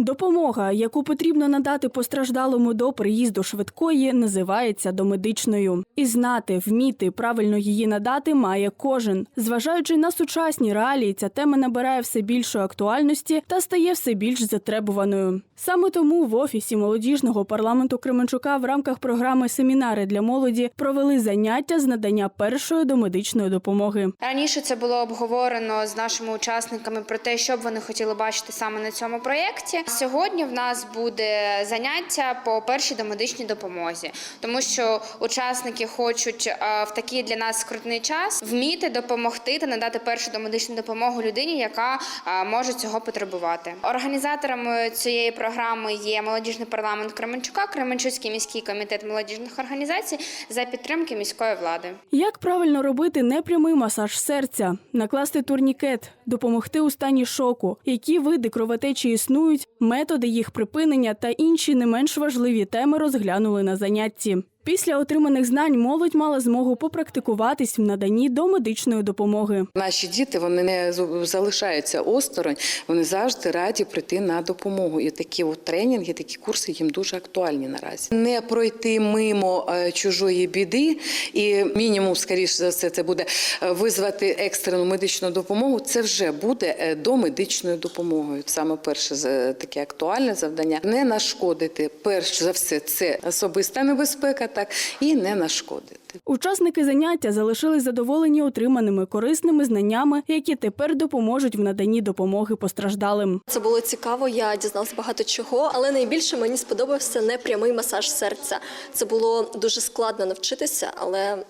Допомога, яку потрібно надати постраждалому до приїзду швидкої, називається домедичною. І знати, вміти правильно її надати має кожен. Зважаючи на сучасні реалії, ця тема набирає все більшої актуальності та стає все більш затребуваною. Саме тому в офісі молодіжного парламенту Кременчука в рамках програми Семінари для молоді провели заняття з надання першої домедичної допомоги. Раніше це було обговорено з нашими учасниками про те, що б вони хотіли бачити саме на цьому проєкті. Сьогодні в нас буде заняття по першій домедичній допомозі, тому що учасники хочуть е, в такий для нас скрутний час вміти допомогти та надати першу домедичну допомогу людині, яка е, може цього потребувати. Організаторами цієї програми є молодіжний парламент Кременчука, Кременчуцький міський комітет молодіжних організацій за підтримки міської влади. Як правильно робити непрямий масаж серця, накласти турнікет, допомогти у стані шоку, які види кровотечі існують, методи їх припинення та інші не менш важливі теми розглянули на занятті. Після отриманих знань молодь мала змогу попрактикуватись в наданні домедичної допомоги. Наші діти вони не залишаються осторонь, вони завжди раді прийти на допомогу. І такі от тренінги, такі курси їм дуже актуальні наразі. Не пройти мимо е, чужої біди, і мінімум, скоріш за все, це буде е, визвати екстрену медичну допомогу. Це вже буде е, домедичною допомогою. Саме перше таке актуальне завдання не нашкодити. Перш за все, це особиста небезпека, так і не нашкодити. Учасники заняття залишились задоволені отриманими корисними знаннями, які тепер допоможуть в наданні допомоги постраждалим. Це було цікаво, я дізналася багато чого, але найбільше мені сподобався непрямий масаж серця. Це було дуже складно навчитися, але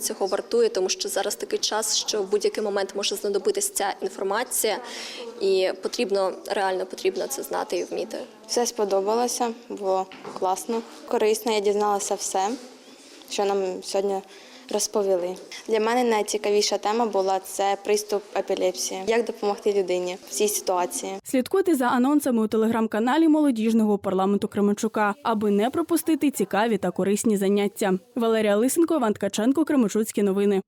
цього вартує, тому що зараз такий час, що в будь-який момент може знадобитися ця інформація, і потрібно реально потрібно це знати і вміти. Все сподобалося, було класно, корисно. Я дізналася все, що нам сьогодні розповіли. Для мене найцікавіша тема була це приступ епілепсії. Як допомогти людині в цій ситуації? Слідкуйте за анонсами у телеграм-каналі молодіжного парламенту Кременчука, аби не пропустити цікаві та корисні заняття. Валерія Лисенко, Іван Ткаченко, Кременчуцькі новини.